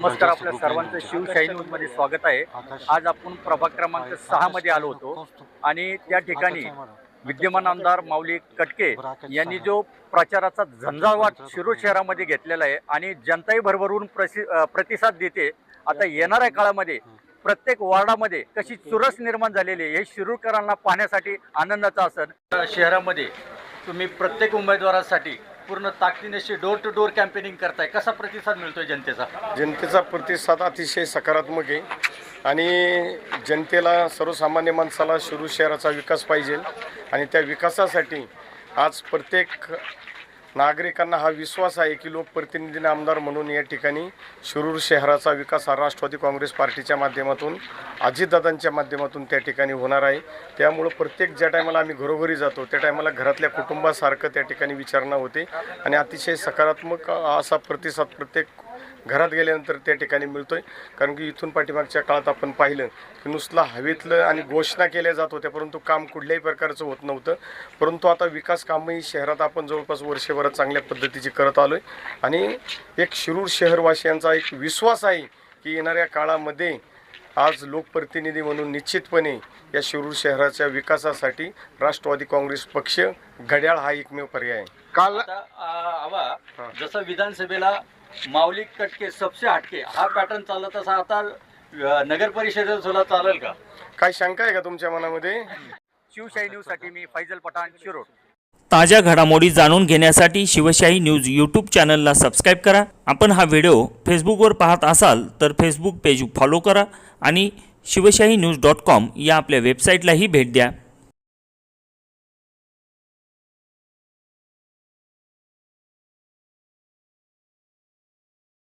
नमस्कार आपल्या सर्वांचं शिवशाही न्यूजमध्ये स्वागत आहे. आज आपण प्रभाग क्रमांक सहा मध्ये आलो होतो. आणि त्या ठिकाणी विद्यमान आमदार माऊली कटके यांनी जो प्रचाराचा झंझावाट शिरूर शहरामध्ये घेतलेला आहे आणि जनताही भरभरून प्रसि प्रतिसाद देते. आता येणाऱ्या काळामध्ये प्रत्येक वॉर्डामध्ये कशी चुरस निर्माण झालेली आहे हे शिरूरकरांना पाहण्यासाठी आनंदाचं असन शहरामध्ये तुम्ही प्रत्येक उमेदवारासाठी पूर्ण ताकदीनेशी डोर टू डोर कॅम्पेनिंग करताय. कसा प्रतिसाद मिळतोय जनतेचा? जनतेचा प्रतिसाद अतिशय सकारात्मक आहे. आणि जनतेला सर्वसामान्य माणसाला शिरू शहराचा विकास पाहिजे. आणि त्या विकासासाठी आज प्रत्येक नागरिकांना हा विश्वास आहे की लोकप्रतिनिधी आमदार म्हणून या ठिकाणी शिरूर शहराचा विकास हा राष्ट्रवादी काँग्रेस पार्टीच्या माध्यमातून अजितदादांच्या माध्यमातून त्या ठिकाणी होणार आहे. त्यामुळं प्रत्येक ज्या टायमाला आम्ही घरोघरी जातो त्या टायमाला घरातल्या कुटुंबासारखं त्या ठिकाणी विचारणा होते. आणि अतिशय सकारात्मक असा प्रतिसाद प्रत्येक घरात गेल्यानंतर त्या ठिकाणी मिळतोय. कारण की इथून पाठीमागच्या काळात आपण पाहिलं की नुसतं हवेतलं आणि घोषणा केल्या जात होत्या परंतु काम कुठल्याही प्रकारचं होत नव्हतं. परंतु आता विकास कामही शहरात आपण जवळपास वर्षभरात चांगल्या पद्धतीची करत आलो आहे आणि एक शिरूर शहरवासियांचा एक विश्वास आहे की येणाऱ्या काळामध्ये आज लोकप्रतिनिधी म्हणून निश्चितपणे या शिरूर शहराच्या विकासासाठी राष्ट्रवादी काँग्रेस पक्ष घड्याळ हा एकमेव पर्याय आहे. काल आवा जसं विधानसभेला माऊली कटके सबसे हटके. हा पॅटर्न चालत असा आता नगर परिषदेत सुद्धा चालेल का? काय शंका आहे का तुमच्या मनामध्ये? शिवशाही न्यूजसाठी मी फैजल पठाण शिरोड. ताज्या घडामोडी जाणून घेण्यासाठी शिवशाही न्यूज यूट्यूब चॅनलला सबस्क्राईब करा. आपण हा व्हिडिओ फेसबुकवर पाहत असाल तर फेसबुक पेज फॉलो करा आणि शिवशाही न्यूज डॉट कॉम या आपल्या वेबसाईटलाही भेट द्या.